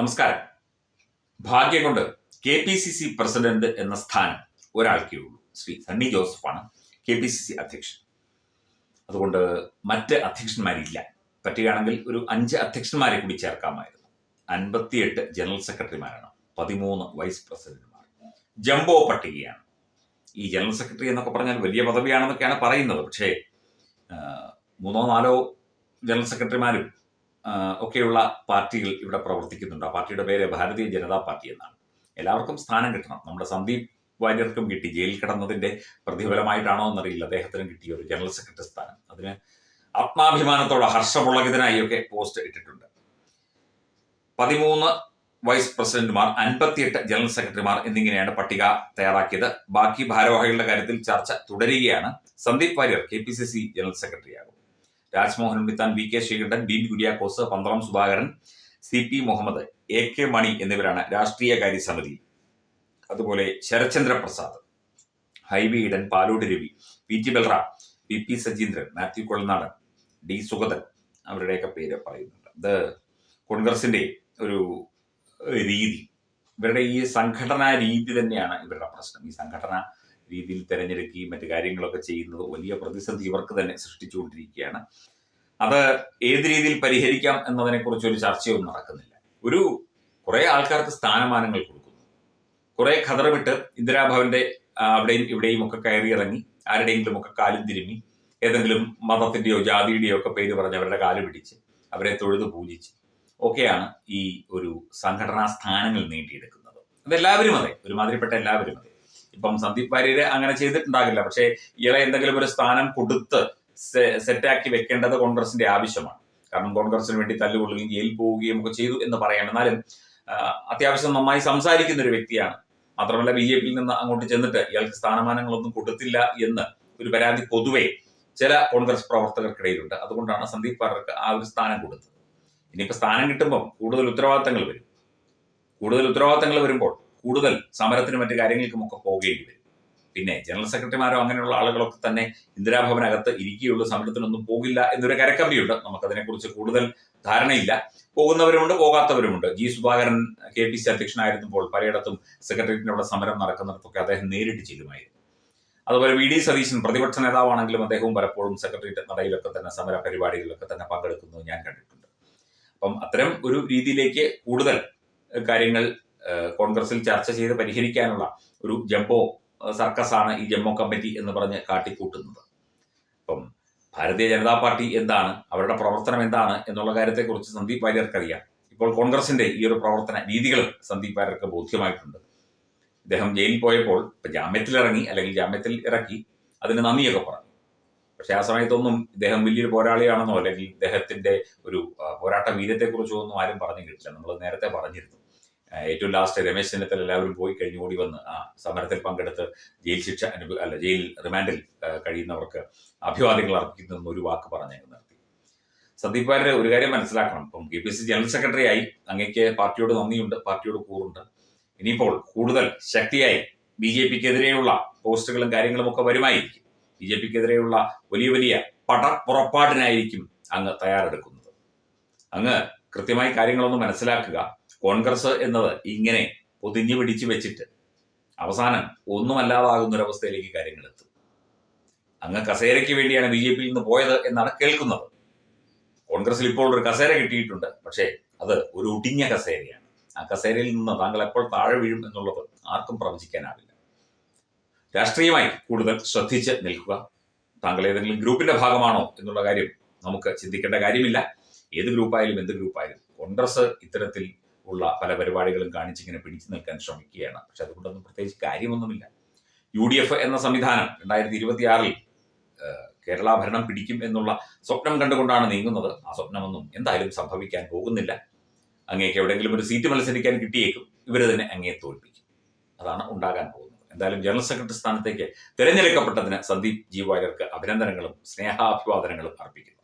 നമസ്കാരം. ഭാഗ്യം കൊണ്ട് K P C C president എന്ന സ്ഥാനം ഒരാൾക്കേ ഉള്ളൂ. ശ്രീ സണ്ണി ജോസഫാണ് കെ പി സി സി അധ്യക്ഷൻ. അതുകൊണ്ട് മറ്റ് അധ്യക്ഷന്മാരില്ല. പറ്റുകയാണെങ്കിൽ ഒരു അഞ്ച് അധ്യക്ഷന്മാരെ കൂടി ചേർക്കാമായിരുന്നു. അൻപത്തിയെട്ട് ജനറൽ സെക്രട്ടറിമാരാണ്. പതിമൂന്ന് വൈസ് പ്രസിഡന്റുമാർ. ജംബോ പട്ടികയാണ്. ഈ ജനറൽ സെക്രട്ടറി എന്നൊക്കെ പറഞ്ഞാൽ വലിയ പദവിയാണെന്നൊക്കെയാണ് പറയുന്നത്. പക്ഷേ മൂന്നോ നാലോ ജനറൽ സെക്രട്ടറിമാരും ഒക്കെയുള്ള പാർട്ടികൾ ഇവിടെ പ്രവർത്തിക്കുന്നുണ്ട്. ആ പാർട്ടിയുടെ പേര് ഭാരതീയ ജനതാ പാർട്ടി എന്നാണ്. എല്ലാവർക്കും സ്ഥാനം കിട്ടണം. നമ്മുടെ സന്ദീപ് വാര്യർക്കും കിട്ടി. ജയിലിൽ കിടന്നതിന്റെ പ്രതിഫലമായിട്ടാണോ എന്നറിയില്ല. അദ്ദേഹത്തിനും കിട്ടിയ ഒരു ജനറൽ സെക്രട്ടറി സ്ഥാനം. അതിന് ആത്മാഭിമാനത്തോടെ ഹർഷപുളകിതനായി ഒക്കെ പോസ്റ്റ് ഇട്ടിട്ടുണ്ട്. പതിമൂന്ന് വൈസ് പ്രസിഡന്റുമാർ അൻപത്തിയെട്ട് ജനറൽ സെക്രട്ടറിമാർ എന്നിങ്ങനെയാണ് പട്ടിക തയ്യാറാക്കിയത്. ബാക്കി ഭാരവാഹികളുടെ കാര്യത്തിൽ ചർച്ച തുടരുകയാണ്. Sandeep Warrier K P C C general സെക്രട്ടറിയാകും. Rajmohan Unnithan V K Sreekandan B Kuriakose Pandalam Sudhakaran C P Muhammad A K Mani എന്നിവരാണ് രാഷ്ട്രീയകാര്യ സമിതി അതുപോലെ Sarachandra Prasad Hibi Eden Palode Ravi P T Balram P P Sajeendran Mathew Kuzhalnadan D Sugathan അവരുടെയൊക്കെ പേര് പറയുന്നുണ്ട്. ഇത് കോൺഗ്രസിന്റെ ഒരു രീതി. ഇവരുടെ ഈ സംഘടനാ രീതി തന്നെയാണ് ഇവരുടെ പ്രശ്നം. ഈ സംഘടന രീതിയിൽ തിരഞ്ഞെടുക്കുകയും മറ്റു കാര്യങ്ങളൊക്കെ ചെയ്യുന്നത് വലിയ പ്രതിസന്ധി ഇവർക്ക് തന്നെ സൃഷ്ടിച്ചുകൊണ്ടിരിക്കുകയാണ്. അത് ഏത് രീതിയിൽ പരിഹരിക്കാം എന്നതിനെക്കുറിച്ച് ഒരു ചർച്ചയൊന്നും നടക്കുന്നില്ല. ഒരു കുറെ ആൾക്കാർക്ക് സ്ഥാനമാനങ്ങൾ കൊടുക്കുന്നു. കുറെ ഖതറവിട്ട് ഇന്ദിരാഭവന്റെ ആ, അവിടെയും ഇവിടെയും ഒക്കെ കയറി ഇറങ്ങി ആരുടെയെങ്കിലും ഒക്കെ കാലും തിരുമ്മി ഏതെങ്കിലും മതത്തിന്റെയോ ജാതിയുടെയോ ഒക്കെ പേര് പറഞ്ഞ് അവരുടെ കാൽ പിടിച്ച് അവരെ തൊഴുത് പൂജിച്ച് ഒക്കെയാണ് ഈ ഒരു സംഘടനാ സ്ഥാനങ്ങൾ നേടിയെടുക്കുന്നത്. അതെല്ലാവരും അതെ. ഒരുമാതിരിപ്പെട്ട എല്ലാവരും അതെ. ഇപ്പം സന്ദീപ് വാര്യര് അങ്ങനെ ചെയ്തിട്ടുണ്ടാകില്ല. പക്ഷേ ഇയാളെ എന്തെങ്കിലും ഒരു സ്ഥാനം കൊടുത്ത് സെറ്റാക്കി വെക്കേണ്ടത് കോൺഗ്രസിന്റെ ആവശ്യമാണ്. കാരണം കോൺഗ്രസിന് വേണ്ടി തല്ലുകൊള്ളുകയും ജയിലിൽ പോവുകയും ഒക്കെ ചെയ്തു എന്ന് പറയാം. എന്നാലും അത്യാവശ്യം നന്നായി സംസാരിക്കുന്ന ഒരു വ്യക്തിയാണ്. മാത്രമല്ല ബി ജെ പിയിൽ നിന്ന് അങ്ങോട്ട് ചെന്നിട്ട് ഇയാൾക്ക് സ്ഥാനമാനങ്ങളൊന്നും കൊടുത്തില്ല എന്ന് ഒരു പരാതി പൊതുവെ ചില കോൺഗ്രസ് പ്രവർത്തകർക്കിടയിലുണ്ട്. അതുകൊണ്ടാണ് സന്ദീപ് വാര്യർക്ക് ആ ഒരു സ്ഥാനം കൊടുത്തത്. ഇനിയിപ്പോ സ്ഥാനം കിട്ടുമ്പോൾ കൂടുതൽ ഉത്തരവാദിത്തങ്ങൾ വരും. കൂടുതൽ ഉത്തരവാദിത്തങ്ങൾ വരുമ്പോൾ കൂടുതൽ സമരത്തിനും മറ്റു കാര്യങ്ങൾക്കും ഒക്കെ പോകേണ്ടി വരും. പിന്നെ ജനറൽ സെക്രട്ടറിമാരോ അങ്ങനെയുള്ള ആളുകളൊക്കെ തന്നെ ഇന്ദിരാഭവനകത്ത് ഇരിക്കുകയുള്ളൂ സമരത്തിനൊന്നും പോകില്ല എന്നൊരു കരക്കമ്പിയുണ്ട് നമുക്കതിനെക്കുറിച്ച് കൂടുതൽ ധാരണയില്ല. പോകുന്നവരുമുണ്ട് പോകാത്തവരുമുണ്ട്. G Sudhakaran K P C അധ്യക്ഷനായിരുന്നപ്പോൾ പലയിടത്തും സെക്രട്ടേറിയറ്റിനുള്ള സമരം നടക്കുന്നിടത്തൊക്കെ അദ്ദേഹം നേരിട്ട് ചെല്ലുമായിരുന്നു. അതുപോലെ വി ഡി സതീശൻ പ്രതിപക്ഷ നേതാവാണെങ്കിലും അദ്ദേഹവും പലപ്പോഴും സെക്രട്ടേറിയറ്റ് നടയിലൊക്കെ തന്നെ സമര പരിപാടികളിലൊക്കെ തന്നെ പങ്കെടുക്കുന്നത് ഞാൻ കണ്ടിട്ടുണ്ട്. അപ്പം അത്തരം ഒരു രീതിയിലേക്ക് കൂടുതൽ കാര്യങ്ങൾ കോൺഗ്രസിൽ ചർച്ച ചെയ്ത് പരിഹരിക്കാനുള്ള ഒരു ജംബോ സർക്കസാണ് ഈ ജമ്മു കമ്മിറ്റി എന്ന് പറഞ്ഞ് കാട്ടിക്കൂട്ടുന്നത്. അപ്പം ഭാരതീയ ജനതാ പാർട്ടി എന്താണ്? അവരുടെ പ്രവർത്തനം എന്താണ്? എന്നുള്ള കാര്യത്തെക്കുറിച്ച് സന്ദീപ് വാര്യർക്കറിയാം. ഇപ്പോൾ കോൺഗ്രസിന്റെ ഈ ഒരു പ്രവർത്തന രീതികളും സന്ദീപ് വാര്യർക്ക് ബോധ്യമായിട്ടുണ്ട്. അദ്ദേഹം ജയിലിൽ പോയപ്പോൾ ഇപ്പൊ ജാമ്യത്തിൽ ഇറങ്ങി അല്ലെങ്കിൽ ജാമ്യത്തിൽ ഇറക്കി അതിന് നന്ദിയൊക്കെ പറഞ്ഞു. പക്ഷെ ആ സമയത്തൊന്നും ഇദ്ദേഹം വലിയൊരു പോരാളിയാണെന്നോ അല്ലെങ്കിൽ ഇദ്ദേഹത്തിന്റെ ഒരു പോരാട്ട വീര്യത്തെക്കുറിച്ചോ ഒന്നും ആരും പറഞ്ഞു കേട്ടില്ല. നമ്മൾ നേരത്തെ പറഞ്ഞിരുന്നു. ഏറ്റവും ലാസ്റ്റ് രമേശ് ചെന്നിത്തല എല്ലാവരും പോയി കഴിഞ്ഞ് ഓടി വന്ന് ആ സമരത്തിൽ പങ്കെടുത്ത് ജയിൽ ശിക്ഷ അനുഭവ അല്ല ജയിൽ റിമാൻഡിൽ കഴിയുന്നവർക്ക് അഭിവാദ്യങ്ങൾ അർപ്പിക്കുന്ന ഒരു വാക്ക് പറഞ്ഞ് നിർത്തി. സന്ദീപ് വാര്യർ ഒരു കാര്യം മനസ്സിലാക്കണം. ഇപ്പം K P C general secretary ആയി അങ്ങേക്ക് പാർട്ടിയോട് നന്ദിയുണ്ട് പാർട്ടിയോട് കൂറുണ്ട്. ഇനിയിപ്പോൾ കൂടുതൽ ശക്തിയായി ബി ജെ പിക്കെതിരെയുള്ള പോസ്റ്റുകളും കാര്യങ്ങളും ഒക്കെ വരുമായിരിക്കും. ബി ജെ പിക്കെതിരെയുള്ള വലിയ വലിയ പട പുറപ്പാടിനായിരിക്കും അങ്ങ് തയ്യാറെടുക്കുന്നത്. അങ്ങ് കൃത്യമായി കാര്യങ്ങളൊന്ന് മനസ്സിലാക്കുക. കോൺഗ്രസ് എന്നത് ഇങ്ങനെ പൊതിഞ്ഞു പിടിച്ചു വെച്ചിട്ട് അവസാനം ഒന്നുമല്ലാതാകുന്ന ഒരവസ്ഥയിലേക്ക് കാര്യങ്ങൾ എത്തും. അങ്ങ് കസേരയ്ക്ക് വേണ്ടിയാണ് ബി ജെ പിയിൽ നിന്ന് പോയത് എന്നാണ് കേൾക്കുന്നത്. കോൺഗ്രസിൽ ഇപ്പോൾ ഒരു കസേര കിട്ടിയിട്ടുണ്ട്. പക്ഷേ അത് ഒരു ഒടിഞ്ഞ കസേരയാണ്. ആ കസേരയിൽ നിന്ന് താങ്കൾ എപ്പോൾ താഴെ വീഴും എന്നുള്ളത് ആർക്കും പ്രവചിക്കാനാവില്ല. രാഷ്ട്രീയമായി കൂടുതൽ ശ്രദ്ധിച്ച് നിൽക്കുക. താങ്കൾ ഏതെങ്കിലും ഗ്രൂപ്പിന്റെ ഭാഗമാണോ എന്നുള്ള കാര്യം നമുക്ക് ചിന്തിക്കേണ്ട കാര്യമില്ല. ഏത് ഗ്രൂപ്പായാലും എന്ത് ഗ്രൂപ്പായാലും കോൺഗ്രസ് ഇത്തരത്തിൽ ഉള്ള പല പരിപാടികളും കാണിച്ചിങ്ങനെ പിടിച്ചു നിൽക്കാൻ ശ്രമിക്കുകയാണ്. പക്ഷെ അതുകൊണ്ടൊന്നും പ്രത്യേകിച്ച് കാര്യമൊന്നുമില്ല. യു ഡി എഫ് എന്ന സംവിധാനം രണ്ടായിരത്തി ഇരുപത്തിയാറിൽ കേരള ഭരണം പിടിക്കും എന്നുള്ള സ്വപ്നം കണ്ടുകൊണ്ടാണ് നീങ്ങുന്നത്. ആ സ്വപ്നമൊന്നും എന്തായാലും സംഭവിക്കാൻ പോകുന്നില്ല. അങ്ങേക്ക് എവിടെയെങ്കിലും ഒരു സീറ്റ് മത്സരിക്കാൻ കിട്ടിയേക്കും. ഇവർ തന്നെ അങ്ങേ തോൽപ്പിക്കും. അതാണ് ഉണ്ടാകാൻ പോകുന്നത്. എന്തായാലും ജനറൽ സെക്രട്ടറി സ്ഥാനത്തേക്ക് തിരഞ്ഞെടുക്കപ്പെട്ടതിന് സന്ദീപ് ജി അഭിനന്ദനങ്ങളും സ്നേഹാഭിവാദനങ്ങളും അർപ്പിക്കുന്നു.